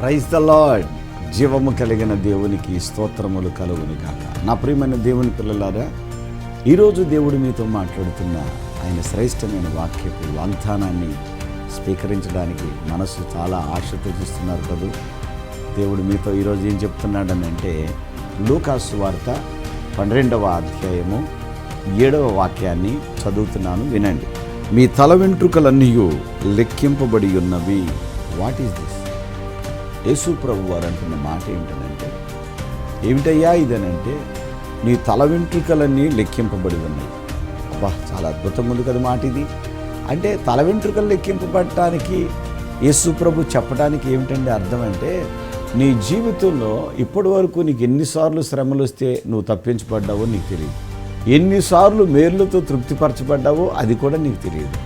Praise the lord జీవము కలిగిన దేవునికి స్తోత్రములు కలుగును కాక నా ప్రియమైన దేవుని పిల్లలారా ఈరోజు దేవుడు మీతో మాట్లాడుతున్న ఆయన శ్రేష్టమైన వాక్యపు వాగ్దానాన్ని స్వీకరించడానికి మనసు చాలా ఆశతో చూస్తున్నారు కదూ దేవుడు మీతో ఈరోజు ఏం చెప్తున్నాడని అంటే లూకాసు వార్త పన్నెండవ అధ్యాయము ఏడవ వాక్యాన్ని చదువుతున్నాను వినండి. మీ తల వెంట్రుకలన్నీ లెక్కింపబడి ఉన్నవి. What is this? యేసు ప్రభు వారు అంటున్న మాట ఏంటంటే ఏమిటయ్యా ఇదనంటే నీ తల వెంట్రుకలన్నీ లెక్కింపబడి ఉన్నాయి. అబ్బా చాలా అద్భుతంగా ఉంది కదా మాట ఇది. అంటే తల వెంట్రుకలు లెక్కింపబడటానికి యేసు ప్రభు చెప్పడానికి ఏమిటండి అర్థం అంటే నీ జీవితంలో ఇప్పటి వరకు నీకు ఎన్నిసార్లు శ్రమలు వస్తే నువ్వు తప్పించబడ్డావో నీకు తెలియదు. ఎన్నిసార్లు మేర్లతో తృప్తిపరచబడ్డావో అది కూడా నీకు తెలియదు.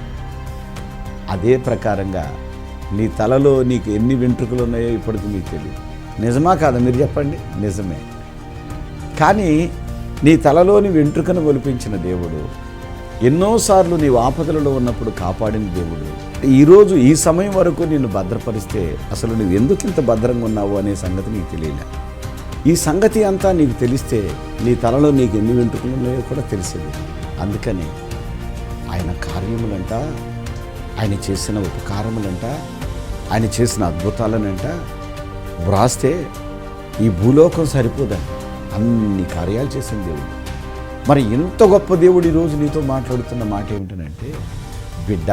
అదే ప్రకారంగా నీ తలలో నీకు ఎన్ని వెంట్రుకలు ఉన్నాయో ఇప్పటికి మీకు తెలియదు. నిజమా కాదా? మీరు చెప్పండి. నిజమే. కానీ నీ తలలోని వెంట్రుకను ఒలిపించిన దేవుడు ఎన్నోసార్లు నీవు ఆపదలలో ఉన్నప్పుడు కాపాడిన దేవుడు. ఈరోజు ఈ సమయం వరకు నిన్ను భద్రపరిస్తే అసలు నువ్వు ఎందుకు ఇంత భద్రంగా ఉన్నావు అనే సంగతి నీకు తెలియలే. ఈ సంగతి అంతా నీకు తెలిస్తే నీ తలలో నీకు ఎన్ని వెంట్రుకలు ఉన్నాయో కూడా తెలిసేది. అందుకని ఆయన కార్యములంట ఆయన చేసిన ఉపకారములంట ఆయన చేసిన అద్భుతాలనంట వ్రాస్తే ఈ భూలోకం సరిపోదండి అన్ని కార్యాలు చేసిన దేవుడు. మరి ఇంత గొప్ప దేవుడు ఈరోజు నీతో మాట్లాడుతున్న మాట ఏమిటనంటే బిడ్డ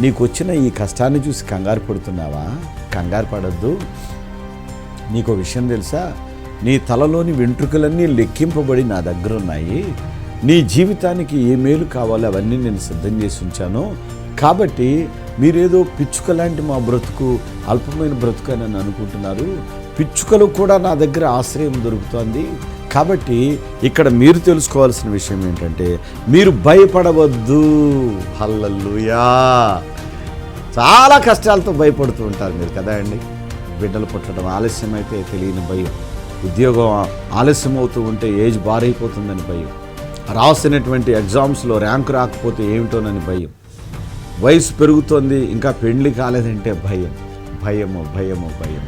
నీకు వచ్చిన ఈ కష్టాన్ని చూసి కంగారు పడుతున్నావా? కంగారు పడద్దు. నీకు విషయం తెలుసా? నీ తలలోని వెంట్రుకలన్నీ లెక్కింపబడి నా దగ్గర ఉన్నాయి. నీ జీవితానికి ఏ మేలు కావాలో అవన్నీ నేను సిద్ధం చేసి ఉంచాను. కాబట్టి మీరేదో పిచ్చుక లాంటి మా బ్రతుకు అల్పమైన బ్రతుకు అని అనుకుంటున్నారు. పిచ్చుకలు కూడా నా దగ్గర ఆశ్రయం దొరుకుతోంది. కాబట్టి ఇక్కడ మీరు తెలుసుకోవాల్సిన విషయం ఏంటంటే మీరు భయపడవద్దు. హల్లల్లుయా చాలా కష్టాలతో భయపడుతూ ఉంటారు మీరు కదా అండి? బిడ్డలు పుట్టడం ఆలస్యం అయితే తెలియని భయం. ఉద్యోగం ఆలస్యం అవుతూ ఉంటే ఏజ్ బారైపోతుందని భయం. రాసినటువంటి ఎగ్జామ్స్లో ర్యాంకు రాకపోతే ఏమిటోనని భయం. వయసు పెరుగుతోంది ఇంకా పెళ్ళి కాలేదంటే భయం. భయము భయము భయం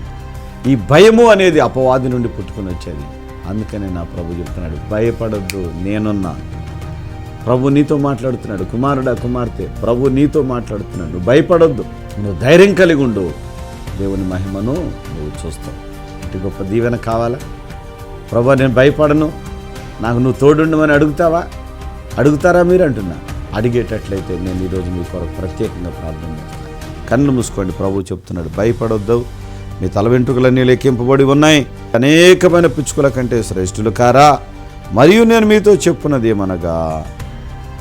ఈ భయము అనేది అపవాది నుండి పుట్టుకొని వచ్చేది. అందుకనే నా ప్రభు చెప్తున్నాడు భయపడొద్దు నేనున్నా. ప్రభు నీతో మాట్లాడుతున్నాడు కుమారుడా కుమార్తె ప్రభు నీతో మాట్లాడుతున్నాడు భయపడొద్దు. నువ్వు ధైర్యం కలిగి ఉండు. దేవుని మహిమను నువ్వు చూస్తావు. ఇటు గొప్ప దీవెన కావాలా? ప్రభు నేను భయపడను. నాకు నువ్వు తోడుండమని అడుగుతావా? అడుగుతారా మీరు? అంటున్నా. అడిగేటట్లయితే నేను ఈరోజు మీ కొరకు ప్రత్యేకంగా ప్రార్థన చేస్తాను. కన్ను మూసుకోండి ప్రభు చెప్తున్నాడు భయపడొద్దు. మీ తల వెంట్రుకలన్నీ లెక్కింపబడి ఉన్నాయి. అనేకమైన పిచ్చుకల కంటే శ్రేష్ఠులు కారా. మరియు నేను మీతో చెప్పున్నది ఏమనగా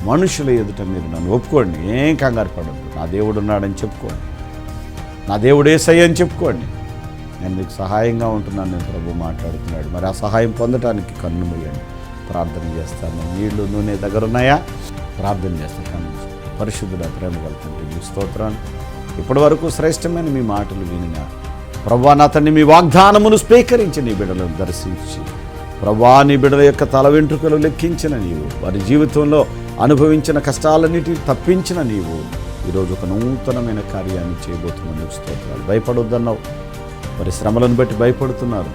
మనుషుల ఎదుట మీరు నన్ను ఒప్పుకోండి ఏం కంగారు పడద్దు. నా దేవుడు ఉన్నాడని చెప్పుకోండి. నా దేవుడే సై అని చెప్పుకోండి. నేను మీకు సహాయంగా ఉంటున్నాను నేను ప్రభు మాట్లాడుతున్నాడు. మరి ఆ సహాయం పొందడానికి కన్ను మూయండి. ప్రార్థన చేస్తాను. నీళ్ళు నూనె దగ్గర ఉన్నాయా ప్రార్థన చేస్తాను కన్ను పరిశుద్ధుడ ప్రేమ కలుగుతుంటే మీ స్తోత్రాన్ని ఇప్పటి వరకు శ్రేష్టమైన మీ మాటలు వినిగా ప్రభా అతన్ని మీ వాగ్దానమును స్వీకరించి నీ బిడ్డలను దర్శించి. ప్రభా నీ బిడ్డల యొక్క తల వెంట్రుకలు లెక్కించిన నీవు. వారి జీవితంలో అనుభవించిన కష్టాలన్నిటిని తప్పించిన నీవు. ఈరోజు ఒక నూతనమైన కార్యాన్ని చేయబోతున్నందుకు స్తోత్రాలు. భయపడొద్దన్నావు. మరి శ్రమలను బట్టి భయపడుతున్నారు.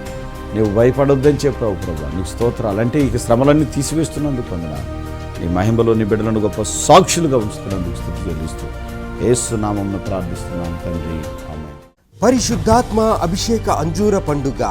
నీవు భయపడొద్దని చెప్పావు ప్రభా నీకు స్తోత్రాలు. అంటే ఇక శ్రమలన్నీ తీసివేస్తున్నందుకు పొందనాలు నీ మహిమలో నీ బిడ్డలను గొప్ప సాక్షులుగా ఉంచుతున్నాను స్థుతి చెల్లిస్తూ ఏసునామంను ప్రార్థిస్తున్నాను తండ్రి. పరిశుద్ధాత్మ అభిషేక అంజూర పండుగ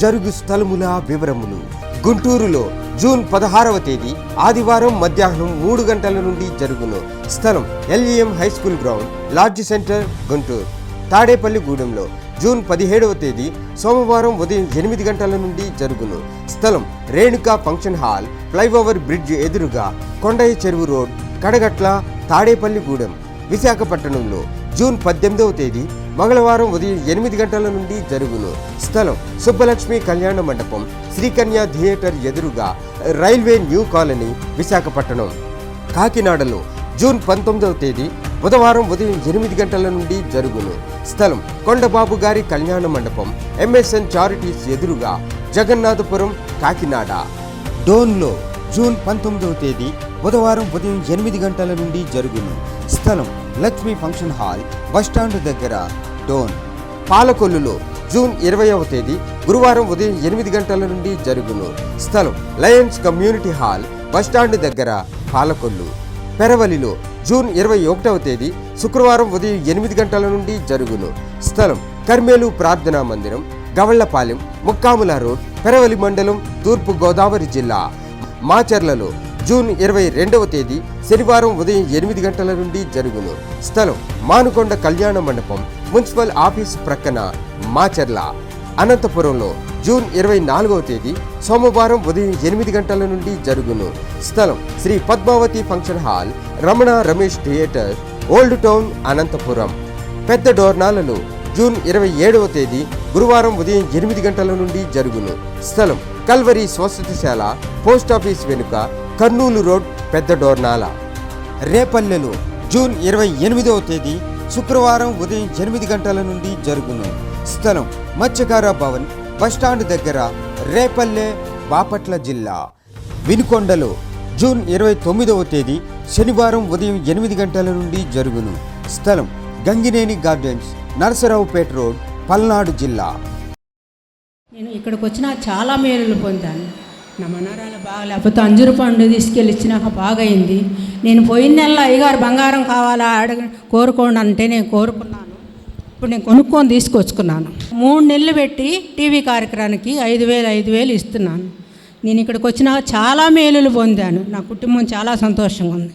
జరుగు స్థలముల వివరములు. గుంటూరులో జూన్ పదహారవ తేదీ ఆదివారం మధ్యాహ్నం మూడు గంటల నుండి జరుగును. స్థలం LEM high school ground lodge centre Guntur. తాడేపల్లిగూడెంలో June పదిహేడవ తేదీ సోమవారం ఉదయం ఎనిమిది గంటల నుండి జరుగును. స్థలం Renuka function hall flyover bridge ఎదురుగా కొండయ్య చెరువు రోడ్ కడగట్ల తాడేపల్లిగూడెం విశాఖపట్నంలో జూన్ పద్దెనిమిదవ తేదీ మంగళవారం ఉదయం ఎనిమిది గంటల నుండి జరుగును. స్థలం సుబ్బలక్ష్మి కళ్యాణ మండపం శ్రీకన్య థియేటర్ ఎదురుగా రైల్వే న్యూ కాలనీ విశాఖపట్నం. కాకినాడలో జూన్ పంతొమ్మిదవ తేదీ బుధవారం ఉదయం ఎనిమిది గంటల నుండి జరుగును. స్థలం కొండబాబు గారి కళ్యాణ మండపం ఎంఎస్ఎన్ చారిటీస్ ఎదురుగా జగన్నాథపురం కాకినాడ. డోన్లో జూన్ పంతొమ్మిదవ తేదీ బుధవారం ఉదయం ఎనిమిది గంటల నుండి జరుగును. స్థలం లక్ష్మీ ఫంక్షన్ హాల్ బస్టాండ్ దగ్గర డోన్. పాలకొల్లులో జూన్ ఇరవైవ తేదీ గురువారం ఉదయం ఎనిమిది గంటల నుండి జరుగును. స్థలం లయన్స్ కమ్యూనిటీ హాల్ బస్టాండ్ దగ్గర పాలకొల్లు. పెరవలిలో జూన్ ఇరవై ఒకటవ తేదీ శుక్రవారం ఉదయం ఎనిమిది గంటల నుండి జరుగును. స్థలం కర్మేలు ప్రార్థనా మందిరం గవళ్ళపాలెం ముక్కాముల రోడ్ పెరవలి మండలం తూర్పు గోదావరి జిల్లా. మాచర్లలో జూన్ ఇరవై రెండవ తేదీ శనివారం ఉదయం ఎనిమిది గంటల నుండి జరుగును. స్థలం మానుకొండ కళ్యాణ మండపం మున్సిపల్ ఆఫీస్ ప్రక్కన మాచర్ల. అనంతపురంలో జూన్ ఇరవై నాలుగవ తేదీ సోమవారం ఉదయం ఎనిమిది గంటల నుండి జరుగును. స్థలం Sri Padmavati function hall Ramana Ramesh theatre old town Anantapuram. పెద్ద డోర్నాలలో జూన్ ఇరవై ఏడవ తేదీ గురువారం ఉదయం ఎనిమిది గంటల నుండి జరుగును. స్థలం కల్వరి స్వస్థతిశాల పోస్టాఫీస్ వెనుక కర్నూలు రోడ్ పెద్ద డోర్నాల. రేపల్లెలో జూన్ ఇరవై ఎనిమిదవ తేదీ శుక్రవారం ఉదయం ఎనిమిది గంటల నుండి జరుగును. స్థలం మత్స్యకార భవన్ బస్టాండ్ దగ్గర రేపల్లె బాపట్ల జిల్లా. వినుకొండలో జూన్ ఇరవై తొమ్మిదవ తేదీ శనివారం ఉదయం ఎనిమిది గంటల నుండి జరుగును. స్థలం గంగినేని గార్డెన్స్ నరసరావుపేట రోడ్ పల్నాడు జిల్లా. నేను ఇక్కడికి వచ్చిన చాలా మేలులు పొందాను. నా మనరాలు బాగా లేకపోతే అంజురు పండు తీసుకెళ్ళి ఇచ్చినాక బాగైంది. నేను పోయిన నెల అయ్యగారు బంగారం కావాలా అడగ కోరుకోండి అంటే నేను కోరుకున్నాను. ఇప్పుడు నేను కొనుక్కొని తీసుకొచ్చుకున్నాను. మూడు నెలలు పెట్టి టీవీ కార్యక్రమానికి ఐదు వేలు ఐదు వేలు ఇస్తున్నాను. నేను ఇక్కడికి వచ్చినాక చాలా మేలులు పొందాను. నా కుటుంబం చాలా సంతోషంగా ఉంది.